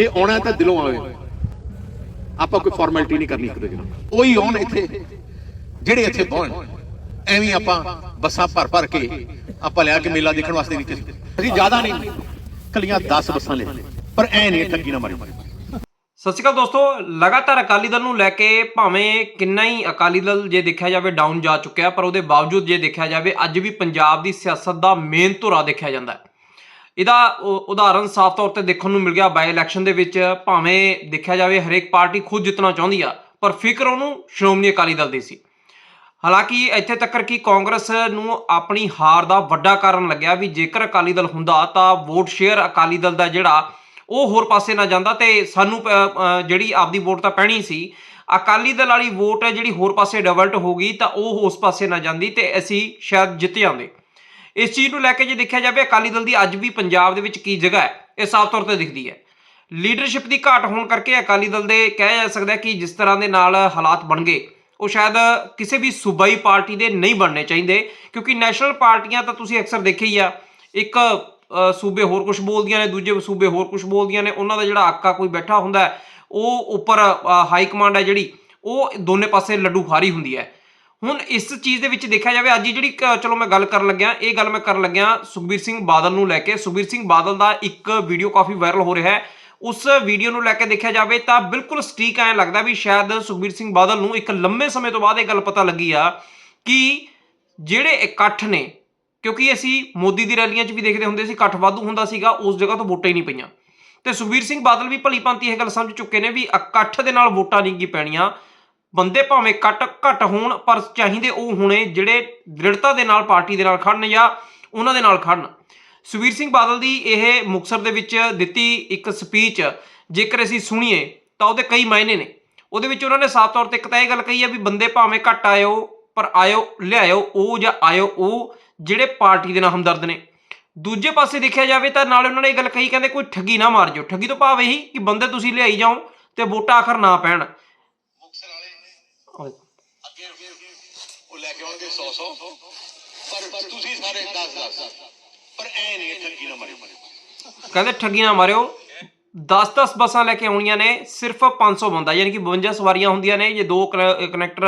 ਜੇ ਆਉਣਾ ਤਾਂ ਦਿਲੋਂ ਆਵੇ। ਆਪਾਂ ਕੋਈ ਫਾਰਮੈਲਿਟੀ ਨਹੀਂ ਕਰਨੀ ਇੱਕ ਦੂਜੇ ਨਾਲ। ਉਹੀ ਆਉਣ ਇੱਥੇ, ਜਿਹੜੇ ਇੱਥੇ ਪਹੁੰਚ ਐਵੇਂ ਆਪਾਂ ਬੱਸਾਂ ਭਰ ਭਰ ਕੇ ਆਪਾਂ ਲਿਆ ਕੇ ਮੇਲਾ ਦੇਖਣ ਵਾਸਤੇ ਨਹੀਂ ਕਿਸੇ ਅਸੀਂ ਜ਼ਿਆਦਾ ਨਹੀਂ ਕੱਲੀਆਂ 10 ਬੱਸਾਂ ਲੈ। ਪਰ ਐ ਨਹੀਂ, ਠੱਗੀ ਨਾ ਮਾਰੀ। ਸਤਿ ਸ਼੍ਰੀ ਅਕਾਲ ਦੋਸਤੋ, ਲਗਾਤਾਰ ਅਕਾਲੀ ਦਲ ਨੂੰ ਲੈ ਕੇ ਭਾਵੇਂ ਕਿੰਨਾ ਹੀ ਅਕਾਲੀ ਦਲ ਜੇ ਦੇਖਿਆ ਜਾਵੇ ਡਾਊਨ ਜਾ ਚੁੱਕਿਆ, ਪਰ ਉਹਦੇ ਬਾਵਜੂਦ ਜੇ ਦੇਖਿਆ ਜਾਵੇ, ਅੱਜ ਵੀ ਪੰਜਾਬ ਦੀ ਸਿਆਸਤ ਦਾ ਮੇਨ ਧੁਰਾ ਦੇਖਿਆ ਜਾਂਦਾ ਹੈ। ਇਹਦਾ ਉਦਾਹਰਨ ਸਾਫ਼ ਤੌਰ ਤੇ ਦੇਖਣ ਨੂੰ ਮਿਲ ਗਿਆ। ਬਾਈ ਇਲੈਕਸ਼ਨ ਦੇ ਵਿੱਚ ਭਾਵੇਂ ਦੇਖਿਆ ਜਾਵੇ, ਹਰੇਕ ਪਾਰਟੀ ਖੁਦ ਜਿੱਤਣਾ ਚਾਹੁੰਦੀ ਆ, ਪਰ ਫਿਕਰ ਉਹਨੂੰ ਸ਼੍ਰੋਮਣੀ ਅਕਾਲੀ ਦਲ ਦੀ ਸੀ। ਹਾਲਾਂਕਿ ਇੱਥੇ ਤੱਕ ਕਿ ਕਾਂਗਰਸ ਨੂੰ ਆਪਣੀ ਹਾਰ ਦਾ ਵੱਡਾ ਕਾਰਨ ਲੱਗਿਆ ਵੀ ਜੇਕਰ ਅਕਾਲੀ ਦਲ ਹੁੰਦਾ ਤਾਂ ਵੋਟ ਸ਼ੇਅਰ ਅਕਾਲੀ ਦਲ ਦਾ ਜਿਹੜਾ, ਉਹ ਹੋਰ ਪਾਸੇ ਨਾ ਜਾਂਦਾ ਤੇ ਸਾਨੂੰ ਪ- ਜਿਹੜੀ ਆਪਦੀ ਵੋਟ ਤਾਂ ਪੈਣੀ ਸੀ, ਅਕਾਲੀ ਦਲ ਵਾਲੀ ਵੋਟ ਹੈ ਜਿਹੜੀ ਹੋਰ ਪਾਸੇ ਡਿਵਰਟ ਹੋ ਗਈ ਤਾਂ ਉਹ ਉਸ ਪਾਸੇ ਨਾ ਜਾਂਦੀ ਤੇ ਅਸੀਂ ਸ਼ਾਇਦ ਜਿੱਤ ਜਾਂਦੇ। ਇਸ ਚੀਜ਼ ਨੂੰ ਲੈ ਕੇ ਜੇ ਦੇਖਿਆ ਜਾਵੇ, ਅਕਾਲੀ ਦਲ ਦੀ ਅੱਜ ਵੀ ਪੰਜਾਬ ਦੇ ਵਿੱਚ ਕੀ ਜਗ੍ਹਾ ਹੈ, ਇਹ ਸਾਫ਼ ਤੌਰ ਤੇ ਦਿਖਦੀ ਹੈ। ਲੀਡਰਸ਼ਿਪ ਦੀ ਘਾਟ ਹੋਣ ਕਰਕੇ ਅਕਾਲੀ ਦਲ ਦੇ ਕਿਹਾ ਜਾ ਸਕਦਾ ਕਿ ਜਿਸ ਤਰ੍ਹਾਂ ਦੇ ਨਾਲ ਹਾਲਾਤ ਬਣ ਗਏ ਉਹ ਸ਼ਾਇਦ ਕਿਸੇ ਵੀ ਸੂਬਾਈ ਪਾਰਟੀ ਦੇ ਨਹੀਂ ਬਣਨੇ ਚਾਹੀਦੇ, ਕਿਉਂਕਿ ਨੈਸ਼ਨਲ ਪਾਰਟੀਆਂ ਤਾਂ ਤੁਸੀਂ ਅਕਸਰ ਦੇਖਿਆ ਹੀ ਆ, ਇੱਕ ਸੂਬੇ ਹੋਰ ਕੁਝ ਬੋਲਦੀਆਂ ਨੇ, ਦੂਜੇ ਸੂਬੇ ਹੋਰ ਕੁਝ ਬੋਲਦੀਆਂ ਨੇ, ਉਹਨਾਂ ਦਾ ਜਿਹੜਾ ਆਕਾ ਕੋਈ ਬੈਠਾ ਹੁੰਦਾ ਉਹ ਉੱਪਰ ਹਾਈ ਕਮਾਂਡ ਹੈ ਜਿਹੜੀ, ਉਹ ਦੋਨੇ ਪਾਸੇ ਲੱਡੂ ਖਾਰੀ ਹੁੰਦੀ ਹੈ। ਹੁਣ ਇਸ ਚੀਜ਼ ਦੇ ਵਿੱਚ ਦੇਖਿਆ ਜਾਵੇ, ਅੱਜ ਜਿਹੜੀ ਕ- ਚਲੋ ਮੈਂ ਗੱਲ ਕਰਨ ਲੱਗਿਆ, ਇਹ ਗੱਲ ਮੈਂ ਕਰਨ ਲੱਗਿਆ ਸੁਖਬੀਰ ਸਿੰਘ ਬਾਦਲ ਨੂੰ ਲੈ ਕੇ। ਸੁਖਬੀਰ ਸਿੰਘ ਬਾਦਲ ਦਾ ਇੱਕ ਵੀਡੀਓ ਕਾਫੀ ਵਾਇਰਲ ਹੋ ਰਿਹਾ ਹੈ। ਉਸ ਵੀਡੀਓ ਨੂੰ ਲੈ ਕੇ ਦੇਖਿਆ ਜਾਵੇ ਤਾਂ ਬਿਲਕੁਲ ਸਟੀਕ ਐਂ ਲੱਗਦਾ ਵੀ ਸ਼ਾਇਦ ਸੁਖਬੀਰ ਸਿੰਘ ਬਾਦਲ ਨੂੰ ਇੱਕ ਲੰਮੇ ਸਮੇਂ ਤੋਂ ਬਾਅਦ ਇਹ ਗੱਲ ਪਤਾ ਲੱਗੀ ਆ ਕਿ ਜਿਹੜੇ ਇਕੱਠ ਨੇ, ਕਿਉਂਕਿ ਅਸੀਂ ਮੋਦੀ ਦੀ ਰੈਲੀਆਂ 'ਚ ਵੀ ਦੇਖਦੇ ਹੁੰਦੇ ਸੀ, ਇਕੱਠ ਵਾਧੂ ਹੁੰਦਾ ਸੀਗਾ, ਉਸ ਜਗ੍ਹਾ ਤੋਂ ਵੋਟਾਂ ਹੀ ਨਹੀਂ ਪਈਆਂ। ਤੇ ਸੁਖਬੀਰ ਸਿੰਘ ਬਾਦਲ ਵੀ ਭਲੀ ਭਾਂਤੀ ਇਹ ਗੱਲ ਸਮਝ ਚੁੱਕੇ ਨੇ ਵੀ ਇਕੱਠ ਦੇ ਨਾਲ ਵੋਟਾਂ ਨਹੀਂ ਕੀ ਪੈਣੀਆਂ। ਬੰਦੇ ਭਾਵੇਂ ਘੱਟ ਘੱਟ ਹੋਣ, ਪਰ ਚਾਹੀਦੇ ਉਹ ਹੋਣੇ ਜਿਹੜੇ ਦ੍ਰਿੜਤਾ ਦੇ ਨਾਲ ਪਾਰਟੀ ਦੇ ਨਾਲ ਖੜਨ ਜਾਂ ਉਹਨਾਂ ਦੇ ਨਾਲ ਖੜਨ। ਸੁਖਬੀਰ ਸਿੰਘ ਬਾਦਲ ਦੀ ਇਹ ਮੁਕਸਰ ਦੇ ਵਿੱਚ ਦਿੱਤੀ ਇੱਕ ਸਪੀਚ ਜੇਕਰ ਅਸੀਂ ਸੁਣੀਏ, ਤਾਂ ਉਹਦੇ ਕਈ ਮਾਇਨੇ ਨੇ। ਉਹਦੇ ਵਿੱਚ ਉਹਨਾਂ ਨੇ ਸਾਫ਼ ਤੌਰ ਤੇ ਇੱਕ ਤਾਂ ਇਹ ਗੱਲ ਕਹੀ ਹੈ ਵੀ ਬੰਦੇ ਭਾਵੇਂ ਘੱਟ ਆਇਓ, ਪਰ ਆਇਓ, ਲਿਆਇਓ ਉਹ ਜਾਂ ਆਇਓ ਉਹ ਜਿਹੜੇ ਪਾਰਟੀ ਦੇ ਨਾਲ ਹਮਦਰਦ ਨੇ। ਦੂਜੇ ਪਾਸੇ ਦੇਖਿਆ ਜਾਵੇ ਤਾਂ ਨਾਲ ਉਹਨਾਂ ਨੇ ਇਹ ਗੱਲ ਕਹੀ, ਕਹਿੰਦੇ ਕੋਈ ਠੱਗੀ ਨਾ ਮਾਰ ਜਾਓ। ਠੱਗੀ ਤੋਂ ਭਾਵ ਇਹੀ ਕਿ ਬੰਦੇ ਤੁਸੀਂ ਲਿਆਈ ਜਾਓ ਤੇ ਵੋਟਾਂ ਆਖਰ ਨਾ ਪੈਣ ਮੁਕਸਰ ਵਾਲੇ ਅੱਗੇ ਉਹ 100 100 ਪਰ ਤੁਸੀਂ ਸਾਰੇ 10 10 ਪਰ ਐ ਨਹੀਂ ਠੱਗੀ ਨਾ ਮਾਰੀ ਕਹਿੰਦੇ ਠੱਗੀ ਮਾਰਿਓ। 10-10 ਬੱਸਾਂ ਲੈ ਕੇ ਆਉਣੀਆਂ ਨੇ, ਸਿਰਫ 500 ਬੰਦਾ, ਯਾਨੀ ਕਿ 52 ਸਵਾਰੀਆਂ ਹੁੰਦੀਆਂ ਨੇ, ਜੇ ਦੋ ਕਨੈਕਟਰ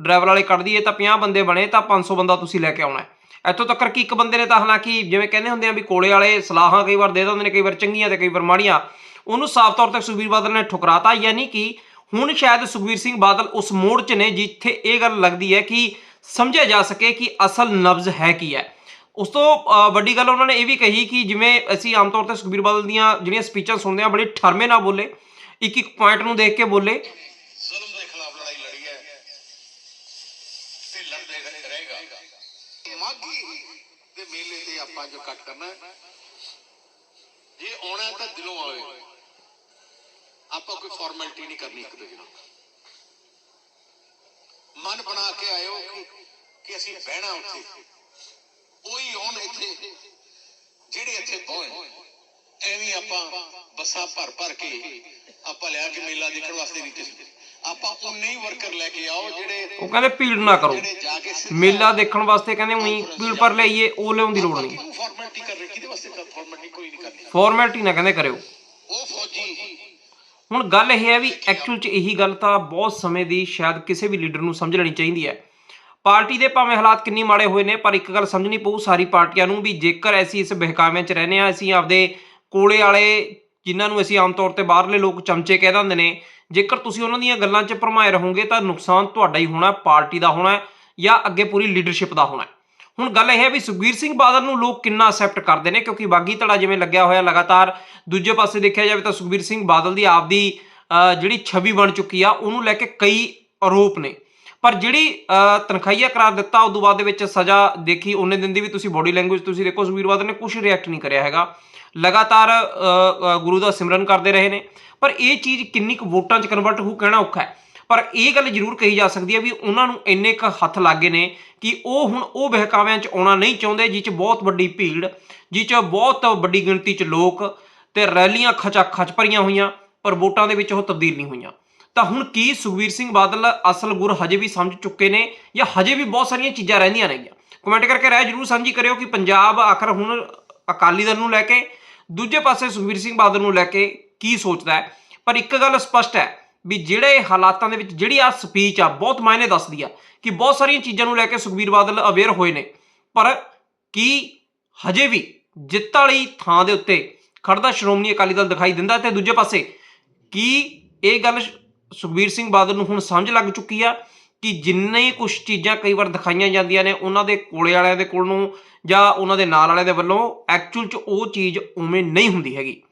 ਡਰਾਈਵਰ ਵਾਲੇ ਕੱਢ ਦਈਏ ਤਾਂ 50 ਬੰਦੇ ਬਣੇ, ਤਾਂ 500 ਬੰਦਾ ਤੁਸੀਂ ਲੈ ਕੇ ਆਉਣਾ ਇੱਥੋਂ ਤੱਕ ਕਿ ਇੱਕ ਬੰਦੇ ਨੇ ਤਾਂ ਹਾਲਾਂਕਿ ਜਿਵੇਂ ਕਹਿੰਦੇ ਹੁੰਦੇ ਆ ਵੀ ਕੋਲੇ ਵਾਲੇ ਸਲਾਹਾਂ ਕਈ ਵਾਰ ਦੇ ਦਿੰਦੇ ਨੇ, ਕਈ ਵਾਰ ਚੰਗੀਆਂ ਤੇ ਕਈ ਵਾਰ ਮਾੜੀਆਂ। ਉਹਨੂੰ ਸਾਫ਼ ਤੌਰ ਤੇ ਸੁਖਬੀਰ ਬਾਦਲ ਨੇ ਠੁਕਰਾਤਾ, ਯਾਨੀ ਕਿ ਹੁਣ ਸ਼ਾਇਦ ਸੁਖਬੀਰ ਸਿੰਘ ਬਾਦਲ ਉਸ ਮੋੜ 'ਚ ਨੇ, ਜਿੱਥੇ ਇਹ ਗੱਲ ਲੱਗਦੀ ਹੈ ਕਿ ਸਮਝਿਆ ਜਾ ਸਕੇ ਕਿ ਅਸਲ ਨਬਜ਼ ਹੈ ਕੀ ਹੈ। ਉਸ ਤੋਂ ਅ, ਵੱਡੀ ਗੱਲ ਉਹਨਾਂ ਨੇ ਇਹ ਵੀ ਕਹੀ ਕਿ ਜਿਵੇਂ ਅਸੀਂ ਆਮ ਤੌਰ ਤੇ ਸੁਖਬੀਰ ਬਾਦਲ ਦੀਆਂ ਜਿਹੜੀਆਂ ਸਪੀਚਾਂ ਸੁਣਦੇ ਆ ਬੜੀ ਠਰਮੇ ਨਾਲ ਬੋਲੇ ਇੱਕ ਇੱਕ ਪੁਆਇੰਟ ਨੂੰ ਦੇਖ ਕੇ ਬੋਲੇ। ਜ਼ੁਲਮ ਦੇ ਖਿਲਾਫ ਲੜਾਈ ਲੜੀ ਹੈ ਤੇ ਲੜਦੇ ਰਹੇਗਾ। ਮਾਗੀ ਦੇ ਮੇਲੇ ਤੇ ਆਪਾਂ ਜੋ ਕੱਟ ਕਰਨਾ ਹੈ, ਜੇ ਆਉਣਾ ਹੈ ਤਾਂ ਦਿਲੋਂ ਆਵੇ। ਆਪਾਂ ਕੋਈ ਫਾਰਮੈਲਿਟੀ ਨਹੀਂ ਕਰਨੀ ਇੱਕ ਦੂਜੇ ਨਾਲ। ਮਨ ਬਣਾ ਕੇ ਆਇਓ ਕਿ ਕਿ ਅਸੀਂ ਬਹਿਣਾ ਉੱਥੇ। ਉਹੀ ਆਉਣ ਇੱਥੇ ਜਿਹੜੇ ਇੱਥੇ ਪਹੁੰਚ ਐਵੇਂ ਆਪਾਂ ਬੱਸਾਂ ਭਰ ਭਰ ਕੇ ਆਪਾਂ ਲਿਆ ਕੇ ਮੇਲਾ ਦੇਖਣ ਵਾਸਤੇ ਨਹੀਂ ਕਿਸੇ ਆਪਾਂ ਉਨੇ ਹੀ ਵਰਕਰ ਲੈ ਕੇ ਆਓ ਜਿਹੜੇ ਉਹ ਕਹਿੰਦੇ ਭੀੜ ਨਾ ਕਰੋ। ਮੇਲਾ ਦੇਖਣ ਵਾਸਤੇ ਕਹਿੰਦੇ ਉਹੀ ਭੀੜ ਪਰ ਲਈਏ ਉਹ ਲਿਆਉਣ ਦੀ ਲੋੜ ਨਹੀਂ। ਫਾਰਮੈਲਿਟੀ ਕਰ ਰਹੇ? ਕਿਹਦੇ ਵਾਸਤੇ ਫਾਰਮੈਲਿਟੀ ਕੋਈ ਨਹੀਂ ਕਰਨੀ? ਫਾਰਮੈਲਿਟੀ ਨਾ ਕਹਿੰਦੇ ਕਰਿਓ। ਹੁਣ ਗੱਲ ਇਹ ਹੈ ਵੀ ਐਕਚੁਅਲ 'ਚ ਇਹੀ ਗੱਲ ਤਾਂ ਬਹੁਤ ਸਮੇਂ ਦੀ ਸ਼ਾਇਦ ਕਿਸੇ ਵੀ ਲੀਡਰ ਨੂੰ ਸਮਝ ਲੈਣੀ ਚਾਹੀਦੀ ਹੈ। ਪਾਰਟੀ ਦੇ ਭਾਵੇਂ ਹਾਲਾਤ ਕਿੰਨੀ ਮਾੜੇ ਹੋਏ ਨੇ, ਪਰ ਇੱਕ ਗੱਲ ਸਮਝਣੀ ਪਊ, ਸਾਰੀ ਪਾਰਟੀਆਂ ਨੂੰ ਵੀ ਜੇਕਰ ਅਸੀਂ ਇਸ ਬਹਿਕਾਵੇਂ 'ਚ ਰਹਨੇ ਆ ਅਸੀਂ ਆਪਦੇ ਕੋਲੇ ਵਾਲੇ ਜਿਨ੍ਹਾਂ ਨੂੰ ਅਸੀਂ ਆਮ ਤੌਰ ਤੇ ਬਾਹਰਲੇ ਲੋਕ ਚਮਚੇ ਕਹਿ ਦਿੰਦੇ ਨੇ, ਜੇਕਰ ਤੁਸੀਂ ਉਹਨਾਂ ਦੀਆਂ ਗੱਲਾਂ 'ਚ ਭਰਮਾਏ ਰਹੋਗੇ ਤਾਂ ਨੁਕਸਾਨ ਤੁਹਾਡਾ ਹੀ ਹੋਣਾ, ਪਾਰਟੀ ਦਾ ਹੋਣਾ ਜਾਂ ਅੱਗੇ ਪੂਰੀ ਲੀਡਰਸ਼ਿਪ ਦਾ ਹੋਣਾ ਹੁਣ ਗੱਲ ਇਹ ਹੈ ਵੀ ਸੁਖਬੀਰ ਸਿੰਘ ਬਾਦਲ ਨੂੰ ਲੋਕ ਕਿੰਨਾ ਅਸੈਪਟ ਕਰਦੇ ਨੇ ਕਿਉਂਕਿ ਬਾਗੀ ਧੜਾ ਜਿਵੇਂ ਲੱਗਿਆ ਹੋਇਆ ਲਗਾਤਾਰ ਦੂਜੇ ਪਾਸੇ ਦੇਖਿਆ ਜਾਵੇ ਤਾਂ ਸੁਖਬੀਰ ਸਿੰਘ ਬਾਦਲ ਦੀ ਆਪਦੀ ਜਿਹੜੀ ਛਵੀ ਬਣ ਚੁੱਕੀ ਆ ਉਹਨੂੰ ਲੈ ਕੇ ਕਈ ਆਰੋਪ ਨੇ। ਪਰ ਜਿਹੜੀ ਅ, ਤਨਖਾਹੀਆ ਕਰਾਰ ਦਿੱਤਾ ਉਦੋਂ ਬਾਅਦ ਦੇ ਵਿੱਚ ਸਜ਼ਾ ਦੇਖੀ ਉਹਨੇ ਦਿਨ ਦੀ ਵੀ ਤੁਸੀਂ ਬੋਡੀ ਲੈਂਗੁਏਜ ਤੁਸੀਂ ਦੇਖੋ ਸੁਖਬੀਰ ਬਾਦਲ ਨੇ ਕੁਝ ਰਿਐਕਟ ਨਹੀਂ ਕਰਿਆ ਹੈਗਾ। ਲਗਾਤਾਰ ਗੁਰੂ ਦਾ ਸਿਮਰਨ ਕਰਦੇ ਰਹੇ ਨੇ। ਪਰ ਇਹ ਚੀਜ਼ ਕਿੰਨੀ ਕੁ ਵੋਟਾਂ 'ਚ ਕਨਵਰਟ ਹੋ ਕਹਿਣਾ ਔਖਾ ਹੈ। ਪਰ ਇਹ ਗੱਲ ਜ਼ਰੂਰ ਕਹੀ ਜਾ ਸਕਦੀ ਹੈ ਵੀ ਉਹਨਾਂ ਨੂੰ ਇੰਨੇ ਕ ਹੱਥ ਲੱਗੇ ਨੇ ਕਿ ਉਹ ਹੁਣ ਉਹ ਬਹਿਕਾਵਿਆਂ 'ਚ ਆਉਣਾ ਨਹੀਂ ਚਾਹੁੰਦੇ, ਜਿਹ 'ਚ ਬਹੁਤ ਵੱਡੀ ਭੀੜ, ਜਿਹ 'ਚ ਬਹੁਤ ਵੱਡੀ ਗਿਣਤੀ 'ਚ ਲੋਕ ਤੇ ਰੈਲੀਆਂ ਖਚਾ ਖਚ ਭਰੀਆਂ ਹੋਈਆਂ, ਪਰ ਵੋਟਾਂ ਦੇ ਵਿੱਚ ਉਹ ਤਬਦੀਲ ਨਹੀਂ ਹੋਈਆਂ। ਤਾਂ ਹੁਣ ਕੀ ਸੁਖਬੀਰ ਸਿੰਘ ਬਾਦਲ ਅਸਲ ਗੁਰ ਹਜੇ ਵੀ ਸਮਝ ਚੁੱਕੇ ਨੇ ਜਾਂ ਹਜੇ ਵੀ ਬਹੁਤ ਸਾਰੀਆਂ ਚੀਜ਼ਾਂ ਰਹਿੰਦੀਆਂ ਨੇਗੀਆਂ? ਕਮੈਂਟ ਕਰਕੇ ਰਾਏ ਜਰੂਰ ਸਾਂਝੀ ਕਰਿਓ ਕਿ ਪੰਜਾਬ ਆਖਰ ਹੁਣ ਅਕਾਲੀ ਦਲ ਨੂੰ ਲੈ ਕੇ, ਦੂਜੇ ਪਾਸੇ ਸੁਖਬੀਰ ਸਿੰਘ ਬਾਦਲ ਨੂੰ ਲੈ ਕੇ ਕੀ ਸੋਚਦਾ ਹੈ? ਪਰ ਇੱਕ ਗੱਲ ਸਪਸ਼ਟ ਹੈ ਵੀ ਜਿਹੜੇ ਹਾਲਾਤਾਂ ਦੇ ਵਿੱਚ ਜਿਹੜੀ ਆ ਸਪੀਚ ਆ, ਬਹੁਤ ਮਾਇਨੇ ਦੱਸਦੀ ਆ ਕਿ ਬਹੁਤ ਸਾਰੀਆਂ ਚੀਜ਼ਾਂ ਨੂੰ ਲੈ ਕੇ ਸੁਖਬੀਰ ਬਾਦਲ ਅਵੇਅਰ ਹੋਏ ਨੇ। ਪਰ ਕੀ ਹਜੇ ਵੀ ਜਿੱਤ ਵਾਲੀ ਥਾਂ ਦੇ ਉੱਤੇ ਖੜਦਾ ਸ਼੍ਰੋਮਣੀ ਅਕਾਲੀ ਦਲ ਦਿਖਾਈ ਦਿੰਦਾ ਤੇ ਦੂਜੇ ਪਾਸੇ ਕੀ ਇਹ ਗੱਲ ਸੁਖਬੀਰ ਸਿੰਘ ਬਾਦਲ ਨੂੰ ਹੁਣ ਸਮਝ ਲੱਗ ਚੁੱਕੀ ਆ ਕਿ ਜਿੰਨੇ ਕੁਝ ਚੀਜ਼ਾਂ ਕਈ ਵਾਰ ਦਿਖਾਈਆਂ ਜਾਂਦੀਆਂ ਨੇ, ਉਹਨਾਂ ਦੇ ਕੋਲੇ ਵਾਲਿਆਂ ਦੇ ਕੋਲ ਨੂੰ ਜਾਂ ਉਹਨਾਂ ਦੇ ਨਾਲ ਵਾਲਿਆਂ ਦੇ ਵੱਲੋਂ ਐਕਚੁਅਲ ਚ ਉਹ ਚੀਜ਼ ਉਵੇਂ ਨਹੀਂ ਹੁੰਦੀ ਹੈਗੀ।